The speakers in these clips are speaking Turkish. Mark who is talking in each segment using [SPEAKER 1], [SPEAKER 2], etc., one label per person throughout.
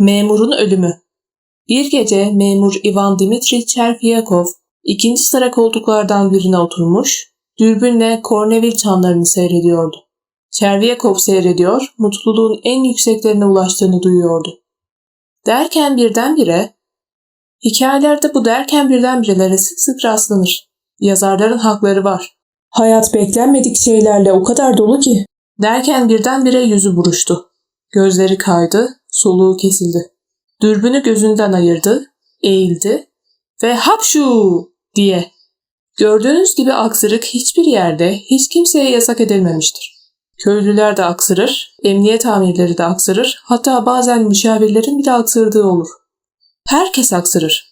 [SPEAKER 1] Memurun ölümü. Bir gece memur Ivan Dimitri Çerfiyakov ikinci sıra koltuklardan birine oturmuş, dürbünle Kornevil çanlarını seyrediyordu. Çerviyakov seyrediyor, mutluluğun en yükseklerine ulaştığını duyuyordu. Derken birdenbire, hikayelerde bu derken birdenbirelere sık sık rastlanır. Yazarların hakları var. Hayat beklenmedik şeylerle o kadar dolu ki. Derken birdenbire yüzü buruştu. Gözleri kaydı, soluğu kesildi. Dürbünü gözünden ayırdı, eğildi ve hapşu diye. Gördüğünüz gibi aksırık hiçbir yerde hiç kimseye yasak edilmemiştir. Köylüler de aksırır, emniyet amirleri de aksırır, hatta bazen müşavirlerin bile aksırdığı olur. Herkes aksırır.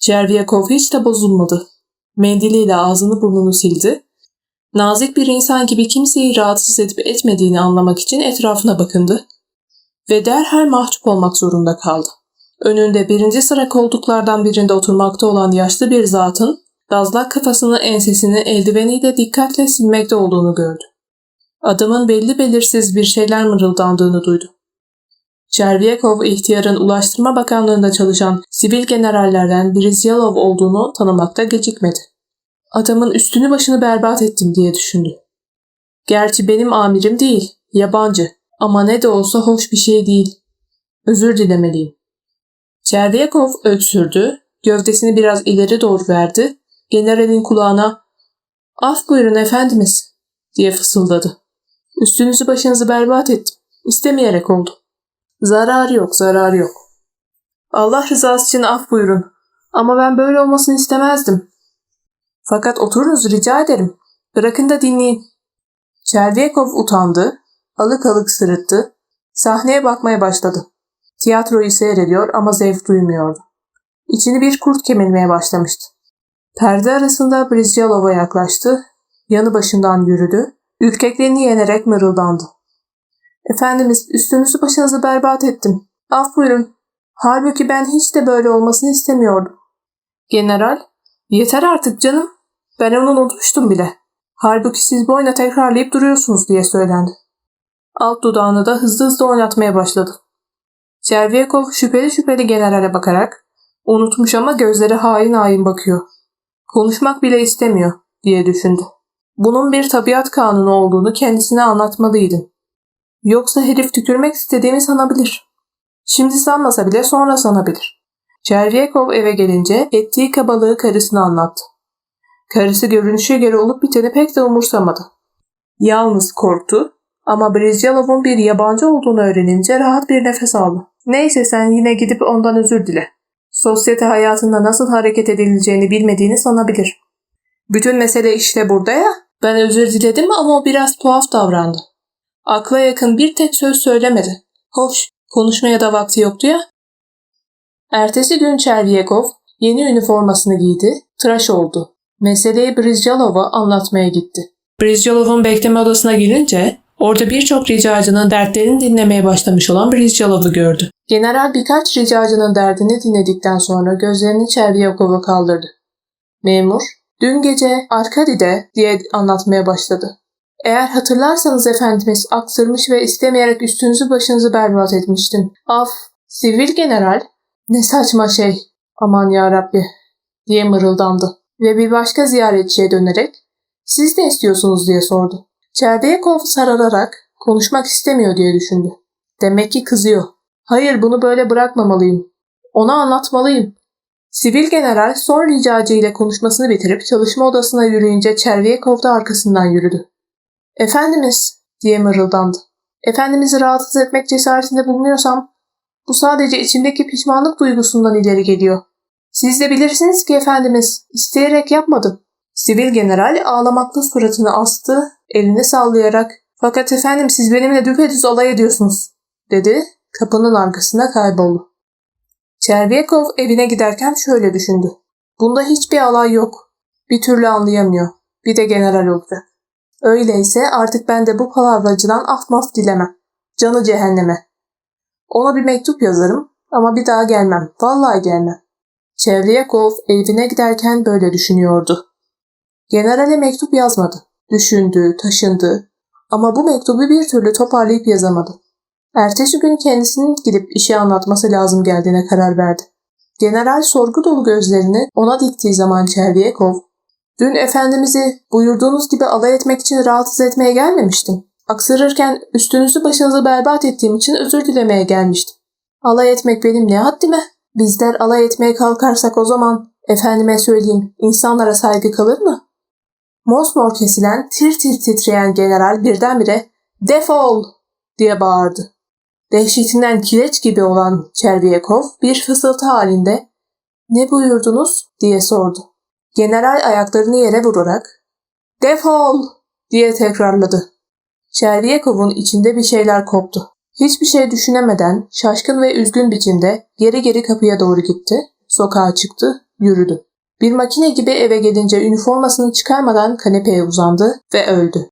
[SPEAKER 1] Çerviyakov hiç de bozulmadı. Mendiliyle ağzını burnunu sildi. Nazik bir insan gibi kimseyi rahatsız edip etmediğini anlamak için etrafına bakındı ve derhal mahcup olmak zorunda kaldı. Önünde birinci sıra koltuklardan birinde oturmakta olan yaşlı bir zatın dazlak kafasını ensesini eldiveniyle dikkatle silmekte olduğunu gördü. Adamın belli belirsiz bir şeyler mırıldandığını duydu. Çerviyakov ihtiyarın Ulaştırma Bakanlığı'nda çalışan sivil generallerden Brizyalov olduğunu tanımakta gecikmedi. Adamın üstünü başını berbat ettim diye düşündü. Gerçi benim amirim değil, yabancı ama ne de olsa hoş bir şey değil. Özür dilemeliyim. Çerviyakov öksürdü, gövdesini biraz ileri doğru verdi, generalin kulağına ''Af buyurun efendimiz'' diye fısıldadı. ''Üstünüzü başınızı berbat ettim. İstemeyerek oldu. Zararı yok, zararı yok. Allah rızası için af buyurun. Ama ben böyle olmasını istemezdim. Fakat oturunuz rica ederim. Bırakın da dinleyin. Çerviyekov utandı, alık alık sırıttı, sahneye bakmaya başladı. Tiyatroyu seyrediyor ama zevk duymuyordu. İçini bir kurt kemirmeye başlamıştı. Perde arasında Brizyalov'a yaklaştı, yanı başından yürüdü, ürkekliğini yenerek mırıldandı. Efendimiz üstünüzü başınızı berbat ettim. Af buyurun. Halbuki ben hiç de böyle olmasını istemiyordum. General, yeter artık canım. Ben onu unutmuştum bile. Halbuki siz boyuna tekrarlayıp duruyorsunuz diye söylendi. Alt dudağını da hızlı hızlı oynatmaya başladı. Çerviyakov şüpheli şüpheli generale bakarak unutmuş ama gözleri hain hain bakıyor. Konuşmak bile istemiyor diye düşündü. Bunun bir tabiat kanunu olduğunu kendisine anlatmalıydın. Yoksa herif tükürmek istediğimi sanabilir. Şimdi sanmasa bile sonra sanabilir. Çerviyekov eve gelince ettiği kabalığı karısına anlattı. Karısı görünüşe göre olup biteni pek de umursamadı. Yalnız korktu ama Brizyalov'un bir yabancı olduğunu öğrenince rahat bir nefes aldı. Neyse sen yine gidip ondan özür dile. Sosyete hayatında nasıl hareket edileceğini bilmediğini sanabilir. Bütün mesele işte burada ya. Ben özür diledim ama o biraz tuhaf davrandı. Akla yakın bir tek söz söylemedi. Hoş, konuşmaya da vakti yoktu ya. Ertesi gün Çerviyekov yeni üniformasını giydi, tıraş oldu. Meseleyi Brizyalov'a anlatmaya gitti. Brizyalov'un bekleme odasına girince orada birçok ricacının dertlerini dinlemeye başlamış olan Brizyalov'u gördü. General birkaç ricacının derdini dinledikten sonra gözlerini Çerviyakov'a kaldırdı. Memur, dün gece Arkadi'de diye anlatmaya başladı. Eğer hatırlarsanız efendimiz aksırmış ve istemeyerek üstünüzü başınızı berbat etmiştim. Af, sivil general. Ne saçma şey. Aman ya Rabbi diye mırıldandı ve bir başka ziyaretçiye dönerek siz ne istiyorsunuz diye sordu. Çerdeyekov sarararak konuşmak istemiyor diye düşündü. Demek ki kızıyor. Hayır bunu böyle bırakmamalıyım. Ona anlatmalıyım. Sivil general son ricacı ile konuşmasını bitirip çalışma odasına yürüyünce Çerviyekov da arkasından yürüdü. Efendimiz diye mırıldandı. Efendimiz'i rahatsız etmek cesaretinde bulunuyorsam bu sadece içimdeki pişmanlık duygusundan ileri geliyor. Siz de bilirsiniz ki efendimiz isteyerek yapmadım. Sivil general ağlamaklı suratını astı, elini sallayarak fakat efendim siz benimle düpedüz alay ediyorsunuz dedi. Kapının arkasına kayboldu. Çerviyekov evine giderken şöyle düşündü. Bunda hiçbir alay yok. Bir türlü anlayamıyor. Bir de general olacak. Öyleyse artık ben de bu palavracıdan af maf dilemem. Canı cehenneme. Ona bir mektup yazarım ama bir daha gelmem. Vallahi gelmem. Çevriyakov evine giderken böyle düşünüyordu. Generale mektup yazmadı. Düşündü, taşındı ama bu mektubu bir türlü toparlayıp yazamadı. Ertesi gün kendisinin gidip işi anlatması lazım geldiğine karar verdi. General sorgu dolu gözlerini ona diktiği zaman Çerviyekov, ''Dün efendimizi buyurduğunuz gibi alay etmek için rahatsız etmeye gelmemiştim. Aksırırken üstünüzü başınızı berbat ettiğim için özür dilemeye gelmiştim. Alay etmek benim ne haddime? Bizler alay etmeye kalkarsak o zaman, efendime söyleyeyim, insanlara saygı kalır mı?'' Mosmor kesilen, tir tir titreyen general birdenbire ''Defol!'' diye bağırdı. Dehşetinden kireç gibi olan Çerviyekov bir fısıltı halinde ''Ne buyurdunuz?'' diye sordu. General ayaklarını yere vurarak ''Defol!'' diye tekrarladı. Çerviyekov'un içinde bir şeyler koptu. Hiçbir şey düşünemeden şaşkın ve üzgün biçimde geri geri kapıya doğru gitti, sokağa çıktı, yürüdü. Bir makine gibi eve gelince üniformasını çıkarmadan kanepeye uzandı ve öldü.